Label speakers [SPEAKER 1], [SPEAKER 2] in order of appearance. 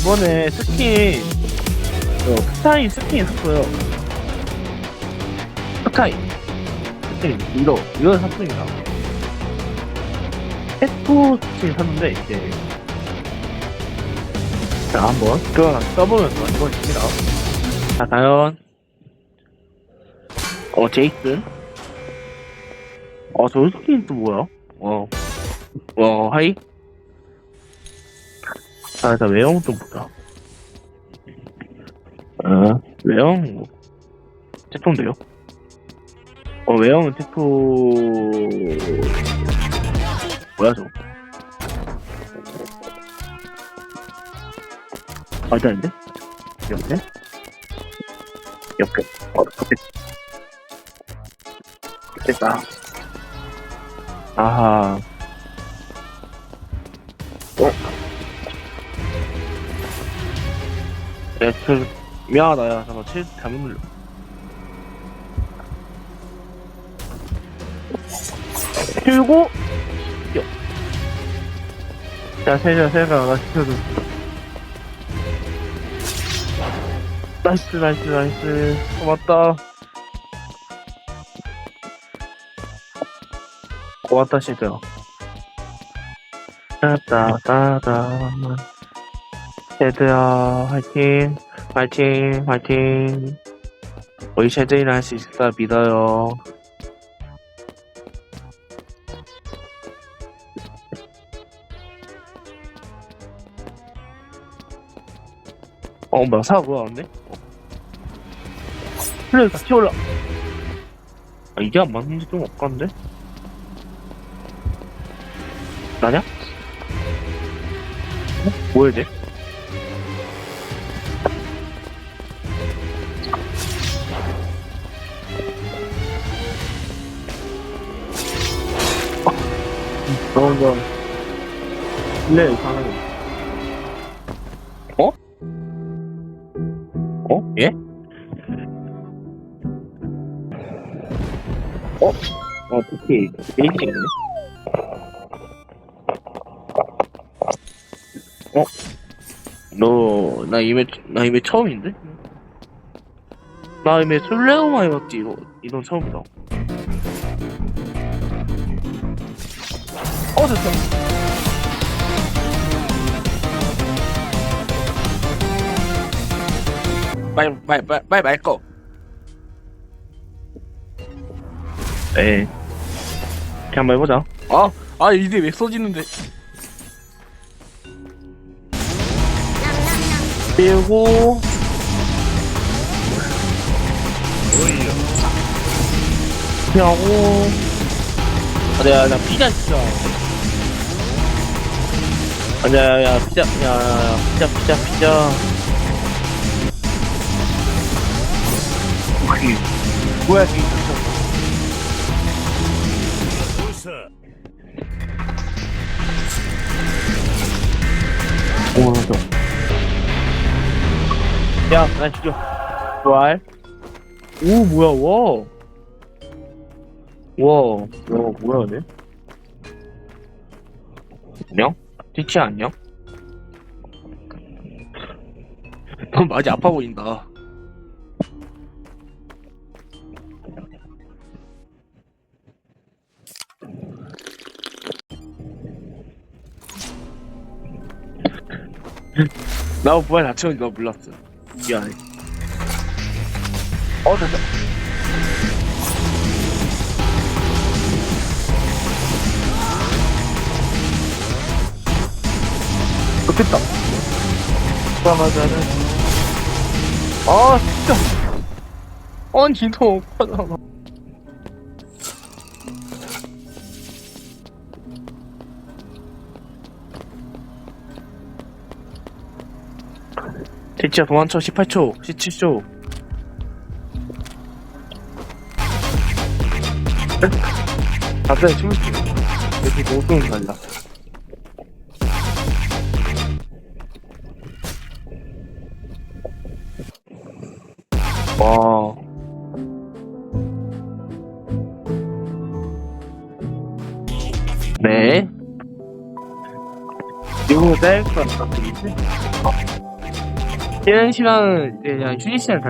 [SPEAKER 1] 이번에 스킨 어, 스타인 스킨이 샀어요. 스카이 스킨 이거 이거 샀습니다. 테토 스킨 샀는데 이제 자 한번 그거 써보면서 이번 줍니다. 자 과연 어 제이슨 어저 스킨 또 뭐야? 어, 어 하이 아, 나 외형 좀 보자. 어, 외형, 뭐, 태토인데요? 어, 외형은 태토, 뭐야, 저거? 맞아, 아닌데? 옆에? 옆에. 어, 옆에. 됐다. 아하. 어? 야, 그, 미안하다, 야. 잠깐, 칠, 잘못 눌러. 들고, 뛰어. 야, 세자, 세자, 나 시켜줘. 나이스, 나이스, 나이스. 고맙다. 고맙다, 시드야. 따따따따. 쉐드야 화이팅 화이팅 화이팅 우리 쉐드이랑 할 수 있다 믿어요 어 뭐야 사가 올라왔네 플레이 같이 올라 아 이게 안 맞는지 좀 엇간데 나냐? 어? 뭐야 쟤? 좋아. 네, 이상하네. 어? 어? 예? 어? 어, 특히, 베이징이네. 어? 너, 나 이메, 나 이메 처음인데? 나 이메 술래오마이 맞지, 이거, 이건 처음이다. 어, 됐다.
[SPEAKER 2] 빨리 빨리 빨리 빨리 말 거.
[SPEAKER 1] 네. 이렇게 한번 해보자.
[SPEAKER 2] 아, 아 이제 왜 써지는데?
[SPEAKER 1] 그리고 하고 아니야 나 피자 시켜 아니야 야 피자 야, 야 피자 피자 피자 오케이 뭐야 이오 맞아 야, 난 죽여. 좋아해. 오, 뭐야, 와. 와, 와, 뭐야, 네? 안녕? 티치 안녕?
[SPEAKER 2] 넌 많이 아파 보인다. 나 부활 다치는지 너 몰랐어.
[SPEAKER 1] 미안해. 어, 됐다. 좋겠다. 들어가자는. 아, 진짜. 아니, 너 오빠잖아. 대치야 도망쳐 18초 17초 갑자기 춤을 추 여기 모든 달라 와 네. 이거 짤것 같다, 그지? 쉬는 시간은 이제 그냥 휴식 시간 갈